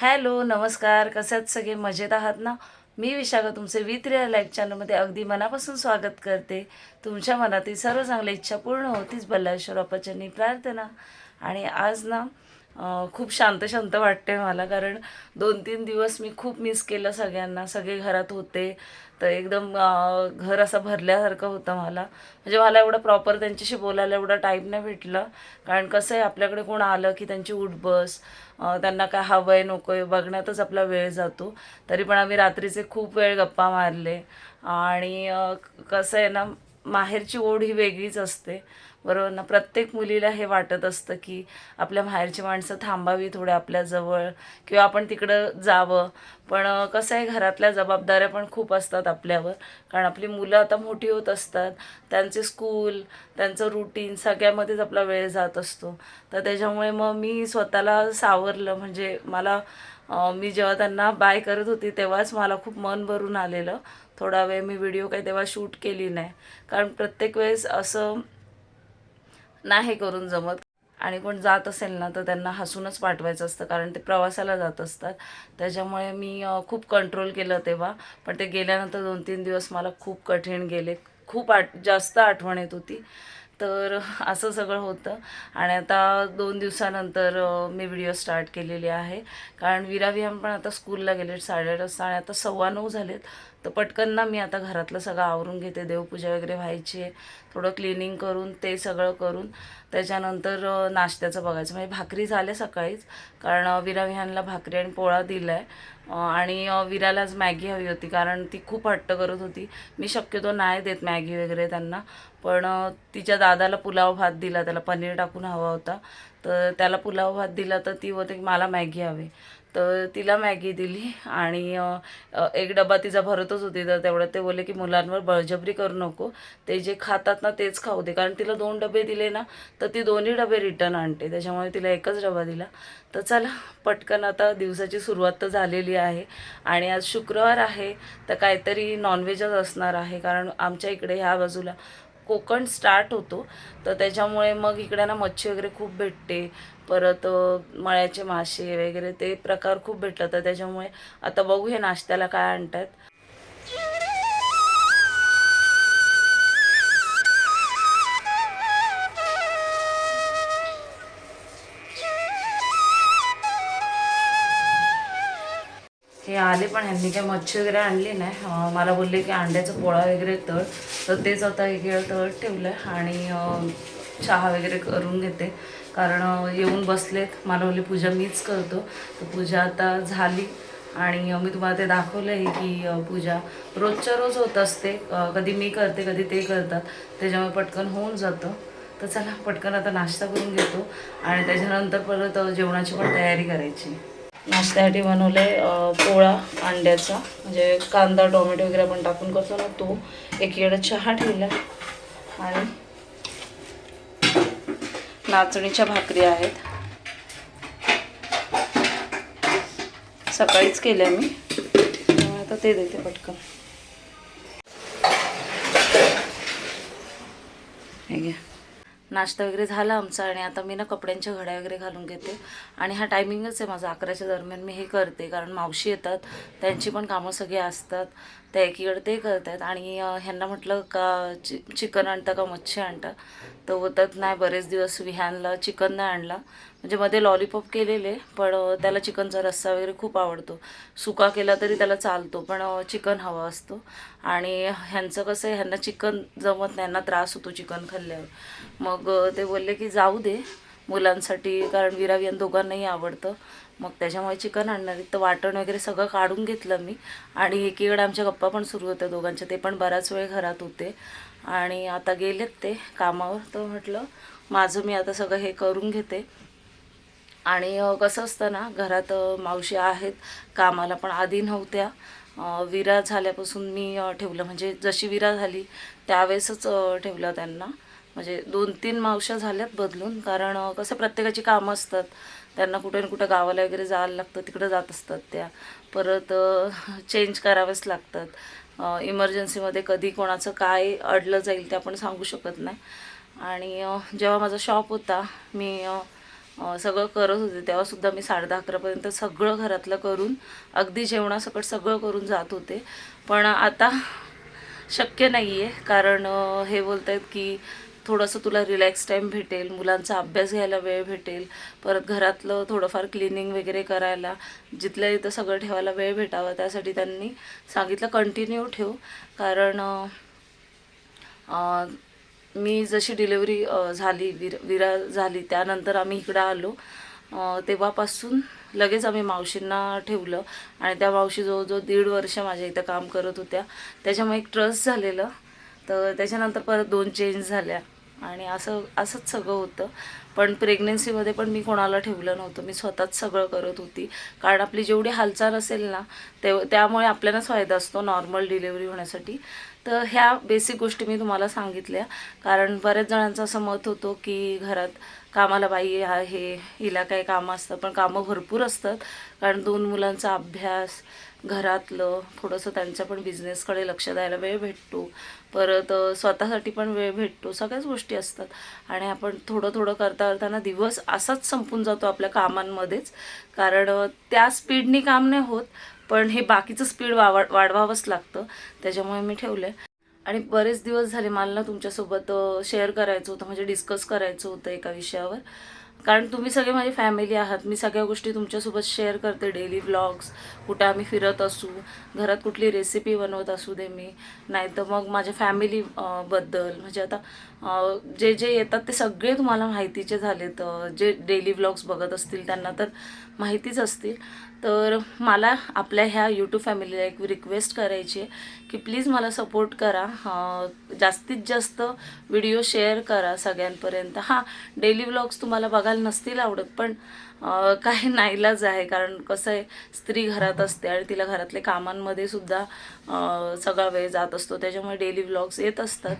Hello नमस्कार. कशात सगळे मजेत आहात ना? मी विशाखा तुमचे विथ रिअल लाईफ चॅनलमध्ये अगदी मनापासून स्वागत करते. तुमच्या मनातील सर्व चांगल्या इच्छा पूर्ण होतीच बल्लाश्वर बाप्पाच्यांनी प्रार्थना. आणि आज ना खूप शांत शांत वाटते मला कारण दोन तीन दिवस मी खूप मिस केलं सगळ्यांना. सगळे घरात होते. तर एकदम घर असं भरल्यासारखं होतं मला. म्हणजे मला एवढं प्रॉपर त्यांच्याशी बोलायला एवढा टाईम नाही भेटला. कारण कसं आहे आपल्याकडे कोण आलं की त्यांची उठबस त्यांना काय हवं आहे नको आहे बघण्यातच आपला वेळ जातो. तरी पण आम्ही रात्रीचे खूप वेळ गप्पा मारले. आणि कसं आहे ना माहेरची ओढ ही वेगळीच असते. बरोबर ना? प्रत्येक मुलीला हे वाटत असतं की आपल्या माहेरची माणसं थांबावी थोडे आपल्याजवळ किंवा आपण तिकडं जावं. पण कसं आहे घरातल्या जबाबदाऱ्या पण खूप असतात आपल्यावर. कारण आपली मुलं आता मोठी होत असतात. त्यांचे स्कूल त्यांचं रुटीन सगळ्यामध्येच आपला वेळ जात असतो. तर त्याच्यामुळे मग मी स्वतःला सावरलं. म्हणजे मला मी जेव्हा त्यांना बाय करत होती तेव्हाच मला खूप मन भरून आलेलं. थोडा वेळ मी व्हिडिओ काही तेव्हा शूट केली नाही. कारण प्रत्येक वेळेस असं नाही करून जमत. आणि कोण जात असेल ना तर त्यांना हसूनच पाठवायचं असतं कारण ते प्रवासाला जात असतात. त्याच्यामुळे मी खूप कंट्रोल केलं तेव्हा. पण ते गेल्यानंतर दोन तीन दिवस मला खूप कठीण गेले. खूप आठ जास्त आठवण येत होती. तर असं सगळं होतं. आणि आता दोन दिवसानंतर मी व्हिडिओ स्टार्ट केलेली आहे. कारण विराविहान पण आता स्कूलला गेले साडेआठ वाजता आणि आता सव्वा नऊ झालेत. तर पटकन ना मी आता घरातलं सगळं आवरून घेते देवपूजा वगैरे व्हायची आहे थोडं क्लिनिंग करून ते सगळं करून. त्याच्यानंतर नाश्त्याचं बघायचं. म्हणजे भाकरी झाल्या सकाळीच. कारण विराविहानला भाकरी आणि पोळा दिला आहे आणि विरालाच विराला आज मॅगी हवी होती कारण ती खूप हट्ट करत होती. मी शक्यतो नाही देत मॅगी वगैरे त्यांना पण तिच्या दादाला पुलाव भात दिला त्याला पनीर टाकून हवा होता. तर त्याला पुलाव भात दिला तर ती होते मला मॅगी हवी. तर तिला मॅगी दिली आणि एक डबा तिचा भरतच होती तर तेवढ्यात ते बोलले की मुलांवर बळजबरी करू नको ते जे खातात ना तेच खाऊ दे कारण तिला दोन डबे दिले ना तर ती दोन्ही डबे रिटर्न आणते त्याच्यामुळे तिला एकच डबा दिला. तर चला पटकन आता दिवसाची सुरुवात तर झालेली आहे आणि आज शुक्रवार आहे तर काहीतरी नॉनव्हेजच असणार आहे कारण आमच्या इकडे ह्या बाजूला कोकण स्टार्ट होतो. तर त्याच्यामुळे मग इकडे ना मच्छी वगैरे खूप भेटते. परत मळ्याचे मासे वगैरे ते प्रकार खूप भेटतात. तर त्याच्यामुळे आता बघू हे नाश्त्याला काय आणतात. आले पण ह्यांनी काही मच्छी वगैरे आणली नाही. मला बोलले की अंड्याचं पोळा वगैरे तळ. तर तेच आता एक वेळ तळ ठेवलं आहे आणि चहा वगैरे करून घेते. कारण येऊन बसलेत. मला बोलले पूजा मीच करतो. तर पूजा आता झाली. आणि मी तुम्हाला ते दाखवलं आहे की पूजा रोजच्या रोज होत असते. कधी मी करते कधी ते करतात. त्याच्यामुळे पटकन होऊन जातं. तर चला पटकन आता नाश्ता करून घेतो. आणि त्याच्यानंतर परत जेवणाची पण तयारी करायची. नाश्त्यासाठी बनवले पोळा अंड्याचा म्हणजे कांदा टोमॅटो वगैरे आपण टाकून करतो ना तो एकीकडे चहा ठेवला आणि नाचणीच्या भाकरी आहेत. सकाळीच केल्या मी. आता ते देते पटकन. हे घ्या. नाश्ता वगैरे झाला आमचा आणि आता मी ना कपड्यांच्या घड्या वगैरे घालून घेते. आणि हा टायमिंगच आहे माझा अकराच्या दरम्यान मी हे करते कारण मावशी येतात त्यांची पण कामं सगळी असतात. त्या एकीकडे ते करतात आणि ह्यांना म्हटलं का चि चिकन आणता का मच्छी आणता? तर होतात नाही बरेच दिवस विहानला चिकन नाही आणला. म्हणजे मध्ये लॉलीपॉप केलेले पण त्याला चिकनचा रस्सा वगैरे खूप आवडतो. सुका केला तरी त्याला चालतो पण चिकन हवा असतो. आणि ह्यांचं कसं आहे ह्यांना चिकन जमत नाही ह्यांना त्रास होतो चिकन खाल्ल्यावर. मग ते बोलले की जाऊ दे मुलांसाठी कारण विरावियन दोघांनाही आवडतं. मग त्याच्यामुळे चिकन आणणार. तर वाटण वगैरे सगळं काढून घेतलं मी. आणि एकीकडे आमच्या गप्पा पण सुरू होत्या दोघांच्या. ते पण बराच वेळ घरात होते. आणि आता गेलेत ते कामावर. तर म्हटलं माझं मी आता सगळं हे करून घेते. आणि कसं असतं ना घरात मावशी आहेत. कामाला पण आधी नव्हत्या. विरा झाल्यापासून मी ठेवलं. म्हणजे जशी विरा झाली त्यावेळेसच ठेवलं त्यांना. म्हणजे दोन तीन मावशा झाल्यात बदलून. कारण कसं प्रत्येकाची कामं असतात. त्यांना कुठे ना कुठं गावाला वगैरे जायला लागतं तिकडं जात असतात त्या. परत चेंज करावेच लागतात. इमर्जन्सीमध्ये कधी कोणाचं काय अडलं जाईल ते आपण सांगू शकत नाही. आणि जेव्हा माझा शॉप होता मी सगळं करत होते तेव्हासुद्धा मी साडे दहा अकरापर्यंत सगळं घरातलं करून अगदी जेवणासकट सगळं करून जात होते. पण आता शक्य नाही आहे कारण हे बोलत आहेत की थोडंसं तुला रिलॅक्स टाईम भेटेल मुलांचा अभ्यास घ्यायला वेळ भेटेल परत घरातलं थोडंफार क्लिनिंग वगैरे करायला जिथल्या इथं सगळं ठेवायला वेळ भेटावा त्यासाठी त्यांनी सांगितलं कंटिन्यू ठेव. कारण मी जशी डिलेवरी झाली विर विरा झाली त्यानंतर आम्ही इकडं आलो. तेव्हापासून लगेच आम्ही मावशींना ठेवलं आणि त्या मावशी जवळजवळ दीड वर्ष माझ्या इथं काम करत होत्या. त्याच्यामुळे एक ट्रस्ट झालेलं. तर त्याच्यानंतर परत दोन चेंज झाल्या. आणि असं असंच सगळं होतं. पण प्रेग्नेन्सीमध्ये पण मी कोणाला ठेवलं नव्हतं. मी स्वतःच सगळं करत होती. कारण आपली जेवढी हालचाल असेल ना ते त्यामुळे आपल्यालाच फायदा असतो नॉर्मल डिलेवरी होण्यासाठी. तर ह्या बेसिक गोष्टी मी तुम्हाला सांगितल्या. कारण बऱ्याच जणांचं असं मत होतं की घरात कामाला बाई आहे हिला काय कामं असतं पण कामं भरपूर असतात. कारण दोन मुलांचा अभ्यास घरातलं थोडंसं त्यांच्या पण बिझनेसकडे लक्ष द्यायला वेळ भेटतो. परत स्वतःसाठी पण वेळ भेटतो. सगळ्याच गोष्टी असतात. आणि आपण थोडं थोडं करता करताना दिवस असाच संपून जातो आपल्या कामांमध्येच. कारण त्या स्पीडनी काम नाही होत. पण हे बाकीचं स्पीड वाढ वाढवावंच लागतं. त्याच्यामुळे मी ठेवलं आहे आणि बरेच दिवस झाले मला ना तुमच्यासोबत शेअर करायचं होतं म्हणजे डिस्कस करायचं होतं एका विषयावर. कारण तुम्ही सगळे माझी फॅमिली आहात. मी सगळ्या गोष्टी तुमच्यासोबत शेअर करते. डेली व्लॉग्स कुठं आम्ही फिरत असू घरात कुठली रेसिपी बनवत असू दे मी. नाही तर मग माझ्या फॅमिली बद्दल. म्हणजे आता जे जे येतात ते सगळे तुम्हाला माहितीचे झालेत. जे डेली व्लॉग्स बघत असतील त्यांना तर माहितीच असतील. तर मला आपल्या ह्या यूट्यूब फॅमिलीला एक रिक्वेस्ट करायची आहे की प्लीज मला सपोर्ट करा. जास्तीत जास्त व्हिडिओ शेअर करा सगळ्यांपर्यंत. हां डेली व्लॉग्स तुम्हाला बघायला नसतील आवडत पण काही नाईलाज आहे. कारण कसं आहे स्त्री घरात असते आणि तिला घरातले कामांमध्ये सुद्धा सगळा वेळ जात असतो. त्याच्यामुळे डेली व्लॉग्स येत असतात.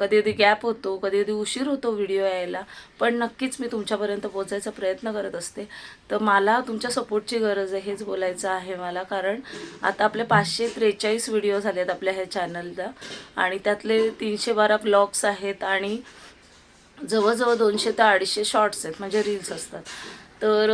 कधी कधी गॅप होतो कधी कधी उशीर होतो व्हिडिओ यायला. पण नक्कीच मी तुमच्यापर्यंत पोचायचा प्रयत्न करत असते. तर मला तुमच्या सपोर्टची गरज आहे हेच बोलायचं आहे मला. कारण आता आपले पाचशे त्रेचाळीस व्हिडिओ झाले आहेत आपल्या ह्या चॅनलला आणि त्यातले तीनशे बारा ब्लॉग्स आहेत आणि जवळजवळ दोनशे ते अडीचशे शॉर्ट्स आहेत. म्हणजे रील्स असतात. तर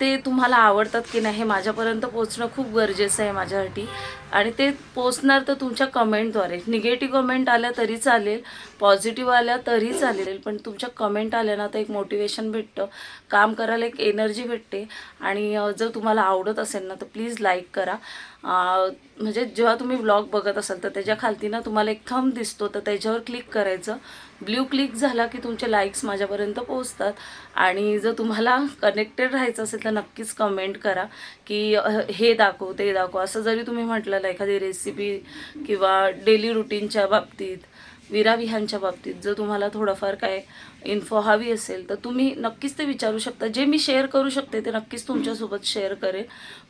ते तुम्हाला आवडतात की नाही हे माझ्यापर्यंत पोचणं खूप गरजेचं आहे माझ्यासाठी. आणि ते पोचणार तर तुमच्या कमेंटद्वारे निगेटिव्ह कमेंट आल्या तरी चालेल पॉझिटिव्ह आल्या तरी चालेल पण तुमच्या कमेंट आल्या ना तर एक मोटिवेशन भेटतं. काम करायला एक एनर्जी भेटते. आणि जर तुम्हाला आवडत असेल ना तर प्लीज लाईक करा. म्हणजे जेव्हा तुम्ही ब्लॉग बघत असाल तर त्याच्या खालती ना तुम्हाला एक थंब दिसतो तर त्याच्यावर क्लिक करायचं. ब्ल्यू क्लिक झाला की तुमचे लाईक्स माझ्यापर्यंत पोहोचतात. आणि जर तुम्हाला कनेक्टेड राहायचं असेल तर नक्कीच कमेंट करा की हे दाखव ते दाखव. असं जरी तुम्ही म्हटलं आपल्याला एखादी रेसिपी किंवा डेली रुटीनच्या बाबतीत विराविहांच्या बाबतीत जर तुम्हाला थोडंफार काय इन्फो हवी असेल तर तुम्ही नक्कीच ते विचारू शकता. जे मी शेअर करू शकते ते नक्कीच तुमच्यासोबत शेअर करेन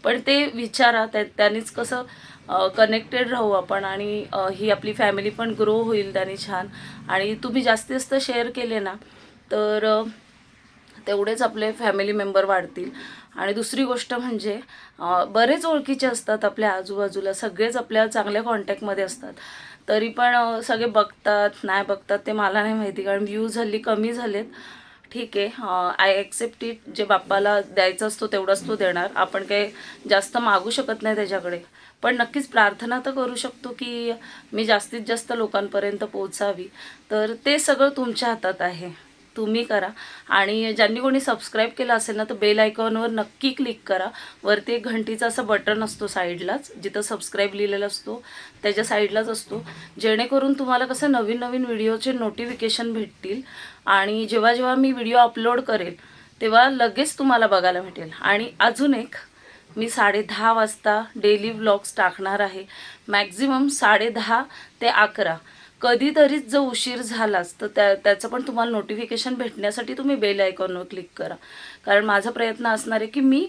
पण ते विचारा त्या त्यानेच कसं कनेक्टेड राहू आपण आणि ही आपली फॅमिली पण ग्रो होईल त्याने छान. आणि तुम्ही जास्तीत जास्त शेअर केले ना तर तेवढेच आपले फॅमिली मेंबर वाढतील. आणि दुसरी गोष्ट म्हणजे बरेच ओळखीचे असतात आपल्या आजूबाजूला सगळेच आपल्या चांगल्या कॉन्टॅक्टमध्ये असतात. तरी पण सगळे बघतात नाही बघतात ते मला नाही माहिती कारण व्ह्यूज हल्ली कमी झालेत. ठीक आहे आय ॲक्सेप्ट इट जे बाप्पाला द्यायचं असतो तेवढाच तो देणार. आपण काही जास्त मागू शकत नाही त्याच्याकडे. पण नक्कीच प्रार्थना तर करू शकतो की मी जास्तीत जास्त लोकांपर्यंत पोचावी तर ते सगळं तुमच्या हातात आहे. तुम्ही करा. आणि ज्यांनी कोणी सबस्क्राईब केलं असेल ना तर बेल आयकॉनवर नक्की क्लिक करा. वरती एक घंटीचा असं बटन असतो साईडलाच जिथं सबस्क्राईब लिहिलेला असतो त्याच्या साईडलाच असतो. जेणेकरून तुम्हाला कसं नवीन नवीन व्हिडिओचे नोटिफिकेशन भेटतील. आणि जेव्हा जेव्हा मी व्हिडिओ अपलोड करेल तेव्हा लगेच तुम्हाला बघायला भेटेल. आणि अजून एक मी साडे दहा वाजता डेली व्लॉग्स टाकणार आहे. मॅक्झिमम साडे दहा ते अकरा. कधीतरीच जर उशीर झालाच तर त्या त्याचं पण तुम्हाला नोटिफिकेशन भेटण्यासाठी तुम्ही बेल आयकॉनवर क्लिक करा. कारण माझा प्रयत्न असणार आहे की मी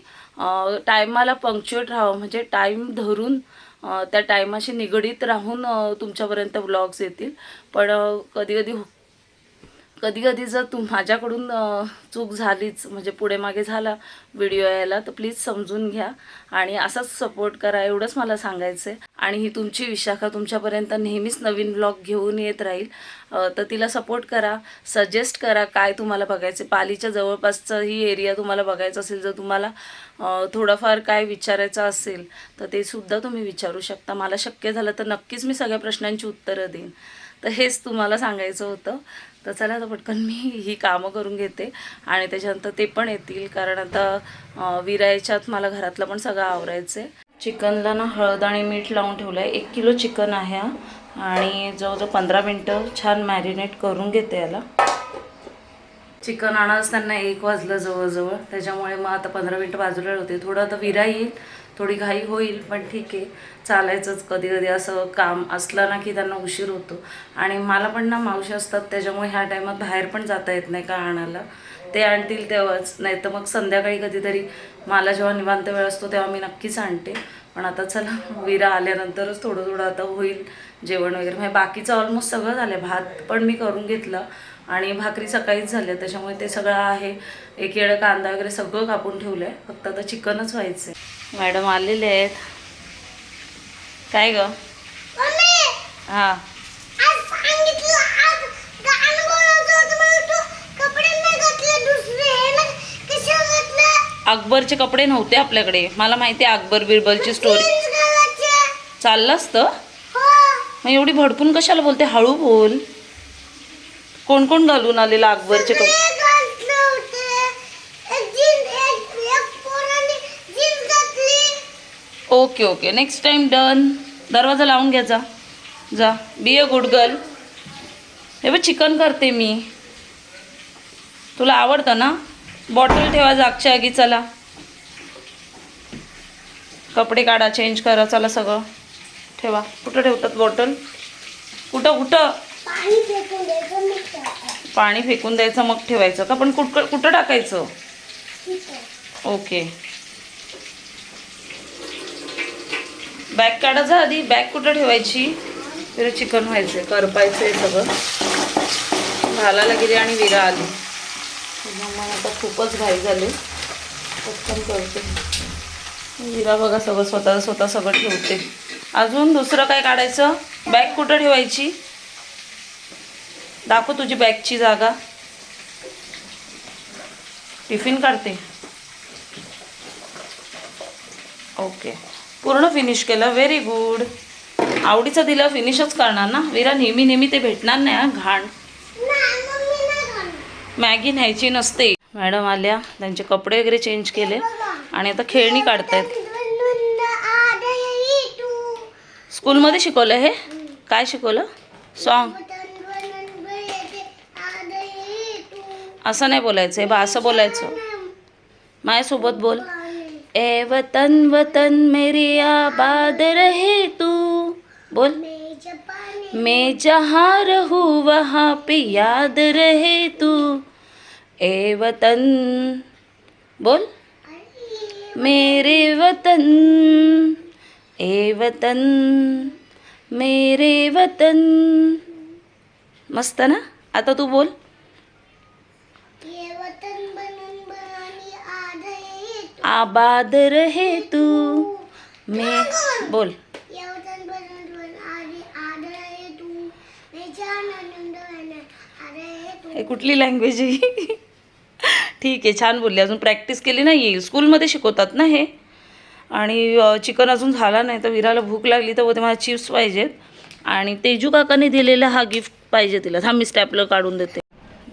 टायमाला पंक्च्युएट राहावं. म्हणजे टाईम धरून त्या टायमाशी निगडीत राहून तुमच्यापर्यंत ब्लॉग्स येतील. पण कधी कधी कधी कधी जर तुम माझ्याकडून चूक झालीच म्हणजे पुढे मागे झाला व्हिडिओ यायला तर प्लीज समजून घ्या आणि असाच सपोर्ट करा एवढंच मला सांगायचं आहे आणि ही तुमची विशाखा तुमच्यापर्यंत नेहमीच नवीन ब्लॉग घेऊन येत राहील. तर तिला सपोर्ट करा सजेस्ट करा काय तुम्हाला बघायचं पालीच्या जवळपासचं ही एरिया तुम्हाला बघायचं असेल जर तुम्हाला थोडंफार काय विचारायचं असेल तर ते सुद्धा तुम्ही विचारू शकता. मला शक्य झालं तर नक्कीच मी सगळ्या प्रश्नांची उत्तरं देईन. तर हेच तुम्हाला सांगायचं होतं. तर चला तर पटकन मी ही कामं करून घेते. आणि त्याच्यानंतर ते पण येतील कारण आता विरायच्यात मला घरातलं पण सगळं आवरायचं आहे चिकनला ना हळद आणि मीठ लावून ठेवलं आहे एक किलो चिकन आहे हा. आणि जवळजवळ पंधरा मिनटं छान मॅरिनेट करून घेते याला. चिकन आणाच त्यांना एक वाजलं जवळजवळ. त्याच्यामुळे मग आता पंधरा मिनटं बाजूला होते थोडं आता विरा येईल. थोडी घाई होईल पण ठीक आहे. चालायचंच कधी कधी असं काम असलं ना की त्यांना उशीर होतो. आणि मला पण ना मावशी असतात त्याच्यामुळे ह्या टायमात बाहेर पण जाता येत नाही का आणायला. ते आणतील तेव्हाच नाही तर मग संध्याकाळी कधीतरी मला जेव्हा निवांत वेळ असतो तेव्हा मी नक्कीच आणते. पण आता चला विरा आल्यानंतरच थोडं थोडं आता होईल जेवण वगैरे. म्हणजे बाकीचं ऑलमोस्ट सगळं झालं भात पण मी करून घेतला आणि भाकरी सकाळीच झाल्या. त्याच्यामुळे ते सगळं आहे. एक येळं कांदा वगैरे सगळं कापून ठेवलं आहे फक्त आता चिकनच व्हायचं आहे मॅडम आलेले आहेत. काय ग? हां. अकबरचे कपडे नव्हते आपल्याकडे. मला माहिती आहे अकबर बिरबलची स्टोरी चाललं असतं? मग एवढी भडकून कशाला बोलते? हळू बोल. कोण कोण घालून आलेलं अकबरचे कपडे okay okay next time done दरवाजा लावून घ्या जा. जा. बी अ गुड गर्ल हे बघ चिकन करते मी. तुला आवडतं ना? बॉटल ठेवा जागच्या आगी चला. कपडे काढा चेंज करा चला सगळं. ठेवा. कुठं ठेवतात बॉटल कुठं कुठं? पाणी फेकून द्यायचं मग ठेवायचं. का? पण कुठं कुठं टाकायचं? ओके बॅग काढा जा आधी बॅग कुठं ठेवायची? तिथं चिकन व्हायचं करपायचं आहे सगळं. घालायला गेली आणि विरा आली. मला आता खूपच घाई झाली. पटकन करते. विरा बघा सगळं स्वतः स्वतः सगळं ठेवते. अजून दुसरं काय काढायचं? बॅग कुठं ठेवायची? दाखव तुझी बॅगची जागा. टिफिन काढते. ओके पूर्ण फिनिश केलं. व्हेरी गुड आवडीचं दिलं फिनिशच करणार ना? विरा नेहमी नेहमी ते भेटणार नाही हा? घाण. मॅगी न्यायची नसते. मॅडम आल्या त्यांचे कपडे वगैरे चेंज केले आणि आता खेळणी काढतायत. स्कूलमध्ये शिकवलं हे? काय शिकवलं? सॉन्ग असं नाही बोलायचं हे बा असं बोलायचं. माझ्यासोबत बोल. ए वतन वतन मेरी आबाद रहे तू। बोल। मैं जहाँ रहूँ वहाँ पे याद रहे तू। ए वतन। बोल। मेरे वतन ए वतन मेरे वतन। मस्त ना? आता तू बोल। आबाद रहे तू। मैं बोल। हे कुठली लँग्वेज आहे ठीक आहे छान बोलली. अजून प्रॅक्टिस केली ना येईल. स्कूलमध्ये शिकवतात ना हे. आणि चिकन अजून झाला नाही तर विराला भूक लागली तर बोलते मला चिप्स पाहिजेत. आणि तेजू काकाने दिलेला हा गिफ्ट पाहिजे तिला. हा मी स्टॅपलर काढून देते.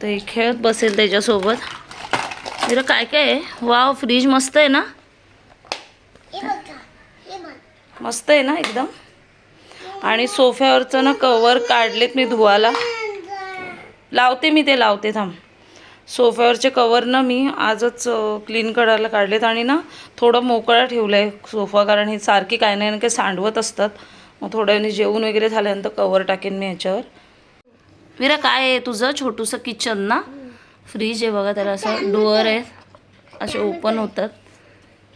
तर खेळत बसेल त्याच्यासोबत. विरा काय काय आहे? वाव फ्रीज मस्त आहे ना? मस्त आहे ना एकदम? आणि सोफ्यावरचं ना कवर काढलेत मी धुवाला लावते मी ते लावते थांब. सोफ्यावरचे कवर ना मी आजच क्लीन करायला काढलेत आणि ना थोडं मोकळा ठेवलं आहे सोफा कारण हे सारखी काय नाही ना काही सांडवत असतात. मग थोड्या वेळाने जेवण वगैरे झाल्यानंतर कवर टाकेन मी ह्याच्यावर विरा काय आहे तुझं? छोटूसं किचन ना? फ्रीज आहे बघा त्याला असं डोअर आहे. असे ओपन होतात.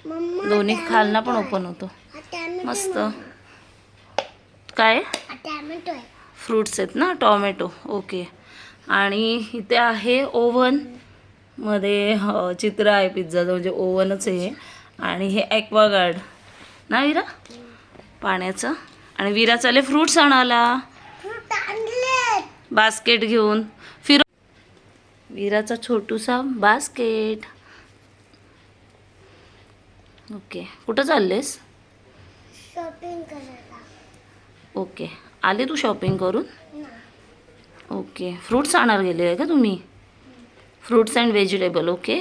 दोन्ही खालना पण ओपन होतो. मस्त. काय? फ्रुट्स आहेत ना? टॉमॅटो ओके आणि इथे आहे ओव्हनमध्ये चित्र आहे पिझ्झाचं म्हणजे ओव्हनच आहे हे. आणि हे ॲक्वागार्ड ना विरा? पाण्याचं. आणि विरा चाले फ्रुट्स आणायला. बास्केट घेऊन. विराचा छोटूसा बास्केट. ओके. कुठं चाललेस? शॉपिंग करायला. ओके. आले तू शॉपिंग करून? ओके. फ्रुट्स आणायला गेले आहे का तुम्ही? Fruits and vegetable okay.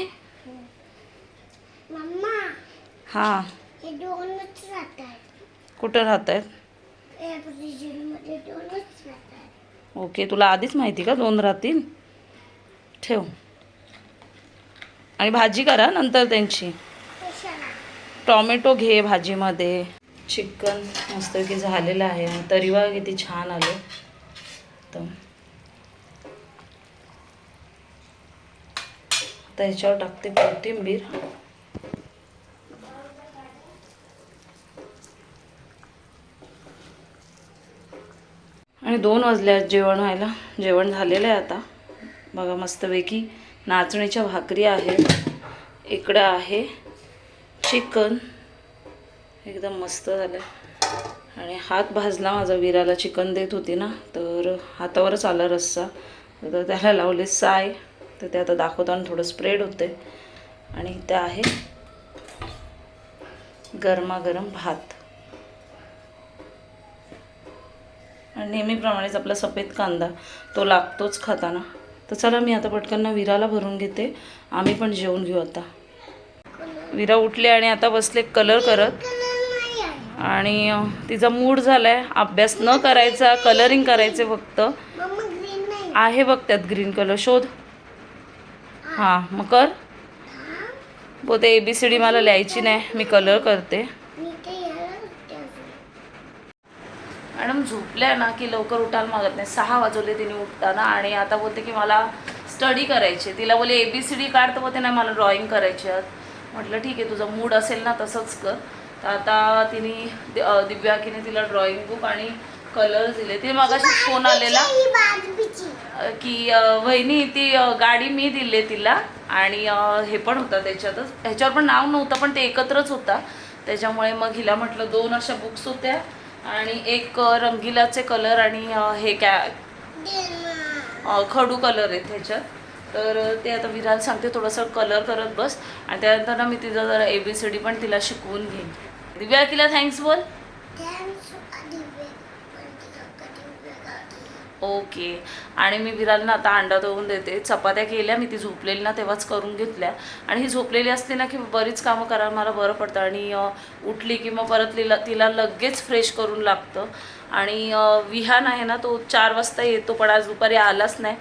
हां. कुठं राहत आहेत. ओके. तुला आधीच माहिती का दोन राहतील? ठेव. आणि भाजी करा नंतर त्यांची. कशाला टॉमॅटो घे भाजीमध्ये. चिकन मस्तपैकी झालेलं आहे आणि तरीवा किती छान आले. तर ह्याच्यावर टाकते कोथिंबीर. आणि दोन वाजले आहेत जेवण व्हायला. जेवण झालेलं आहे आता. बघा मस्तपैकी नाचणीच्या भाकरी आहेत इकडं आहे चिकन. एकदम मस्त झालं. आणि हात भाजला माझा विराला चिकन देत होती ना तर हातावरच आला रस्सा. तर त्याला लावले साय. तर ते आता दाखवताना थोडं स्प्रेड होते आणि इथं आहे गरमागरम भात. आणि नेहमीप्रमाणेच आपला सफेद कांदा तो लागतोच खाताना. तर चला मी आता पटकन विराला भरून घेते. आम्ही पण जेवून घेऊ आता. विरा उठले आणि आता बसले कलर करत. आणि तिचा मूड झालाय. अभ्यास न करायचा कलरिंग करायचे फक्त. आहे बघ त्यात ग्रीन कलर शोध. हां मग कर. बो ते ए बी सी डी मला लिहायची नाही. मी कलर करते मी ते याला होते अजून मॅडम झोपल्या ना की लवकर उठायला मागत नाही. सहा वाजवले तिने उठताना आणि आता बोलते की मला स्टडी करायची तिला बोले ए बी सी डी काढ तर बोलते नाही मला ड्रॉइंग करायची आहेत म्हटलं ठीक आहे तुझा मूड असेल ना तसंच कर. तर आता तिने दिव्याकीने तिला ड्रॉइंग बुक आणि कलर दिले. ते मगाशी फोन आलेला की वहिनी ती गाडी मी दिली तिला आणि हे पण होतं त्याच्यातच. ह्याच्यावर पण नाव नव्हतं पण ते एकत्रच होता. त्याच्यामुळे मग हिला म्हटलं दोन अशा बुक्स होत्या. आणि एक रंगीलाचे रंगिलाचे कलर आणि हे कॅ खडू कलर आहेत ह्याच्यात. तर ते आता विराल सांगते थोडंसं कलर करत बस. आणि त्यानंतर ना मी तिचं जरा ए बी सी डी पण तिला शिकवून घेईन. दिव्या तिला थँक्स बोल थँक्स आधी वेग पण तिला कधी वेग आधी ओके. आणि मी विराला आता अंडा दळून देते. चपात्या केल्या मी ती झोपलेली ना तेव्हाच करून घेतल्या. आणि ही झोपलेली असते ना की बरीच कामं करायला मला बरं पडतं आणि उठली की मग परत लिला तिला लगेच फ्रेश करून लागतं. आणि विहान आहे ना तो चार वाजता येतो पण आज दुपारी आलाच नाही.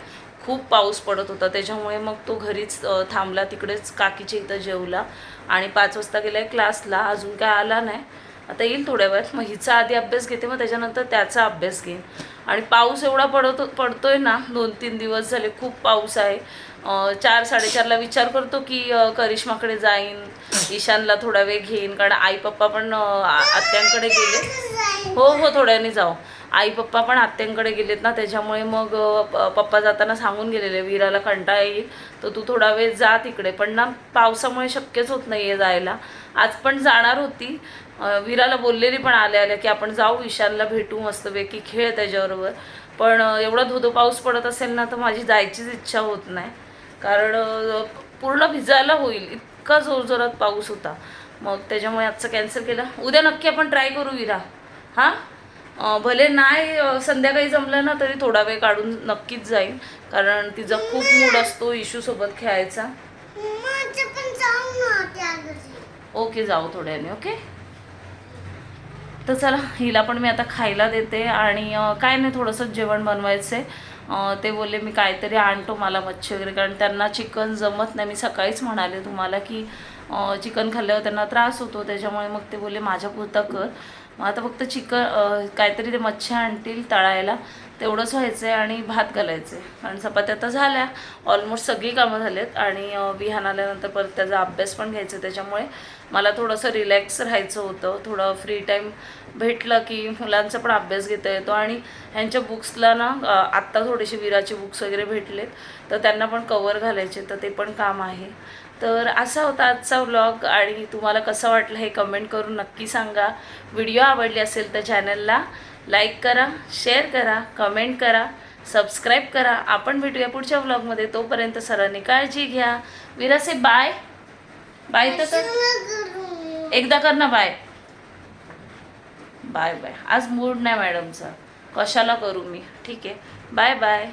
खूप पाऊस पडत होता. त्याच्यामुळे मग तो घरीच थांबला. तिकडेच काकीच्या इथं जेवला. आणि पाच वाजता गेलाय क्लासला अजून काय आला नाही. आता येईल थोड्या वेळात. मग हिचा आधी अभ्यास घेते मग त्याच्यानंतर त्याचा अभ्यास घेईन. आणि पाऊस एवढा पडतो पडतोय ना दोन तीन दिवस झाले खूप पाऊस आहे. चार साडेचारला विचार करतो की करिश्माकडे जाईन ईशानला थोडा वेळ घेईन कारण आई पप्पा पण आत्यांकडे गेले. हो हो थोड्याने जाऊ. आई पप्पा पण आत्यांकडे गेलेत ना त्याच्यामुळे मग पप्पा जाताना सांगून गेलेले वीराला कंटाळा येईल. तर तू थोडा वेळ जा तिकडे. पण ना पावसामुळे शक्यच होत नाही आहे जायला. आज पण जाणार होती वीराला बोललेली पण आल्या आल्या की आपण जाऊ ईशानला भेटू मस्तपैकी खेळ त्याच्याबरोबर. पण एवढा धोधो पाऊस पडत असेल ना तर माझी जायचीच इच्छा होत नाही. कारण पूर्ण भिजायला होईल. इतका जोरजोरात पाऊस होता. मग त्याच्यामुळे आजचं कॅन्सल केलं. उद्या नक्की आपण ट्राय करू विरा. हां? भले नाही संध्याकाळी जमलं ना तरी थोडा वेळ काढून नक्कीच जाईन कारण तिचा खूप मूड असतो इशूसोबत खेळायचा. ओके जाऊ थोड्याने ओके? तर चला हिला पण मी आता खायला देते आणि काय नाही थोडंसं जेवण बनवायचं आहे ते बोलले मी काहीतरी आणतो मला मच्छी वगैरे कारण त्यांना चिकन जमत नाही. मी सकाळीच म्हणाले तुम्हाला की चिकन खाल्ल्यावर त्यांना त्रास होतो त्याच्यामुळे मग ते बोलले माझ्या पुरता कर. मग आता फक्त चिकन काहीतरी ते मच्छी आणतील तळायला. तेवढंच व्हायचं आहे आणि भात घालायचे आणि चपात्या तर झाल्या ऑलमोस्ट सगळी कामं झालेत आणि विहान आल्यानंतर परत त्याचा अभ्यास पण घ्यायचा त्याच्यामुळे मला थोडंसं रिलॅक्स राहायचं होतं. थोडं फ्री टाईम भेटलं की मुलांचा पण अभ्यास घेता येतो आणि ह्यांच्या बुक्सला ना आत्ता थोडेसे विराचे बुक्स वगैरे भेटलेत तर त्यांना पण कवर घालायचे तर ते पण काम आहे. तर असा होता आजचा व्लॉग आणि तुम्हाला कसं वाटलं हे कमेंट करून नक्की सांगा. व्हिडिओ आवडली असेल तर चॅनलला लाईक करा शेअर करा कमेंट करा सबस्क्राईब करा. आपण भेटूया पुढच्या व्लॉगमध्ये. तोपर्यंत सरांनी काळजी घ्या. विरासे बाय बाय तर कर. एकदा कर ना बाय बाय बाय आज मूड नाही मॅडमचा कशाला करू मी? ठीक आहे. Bye bye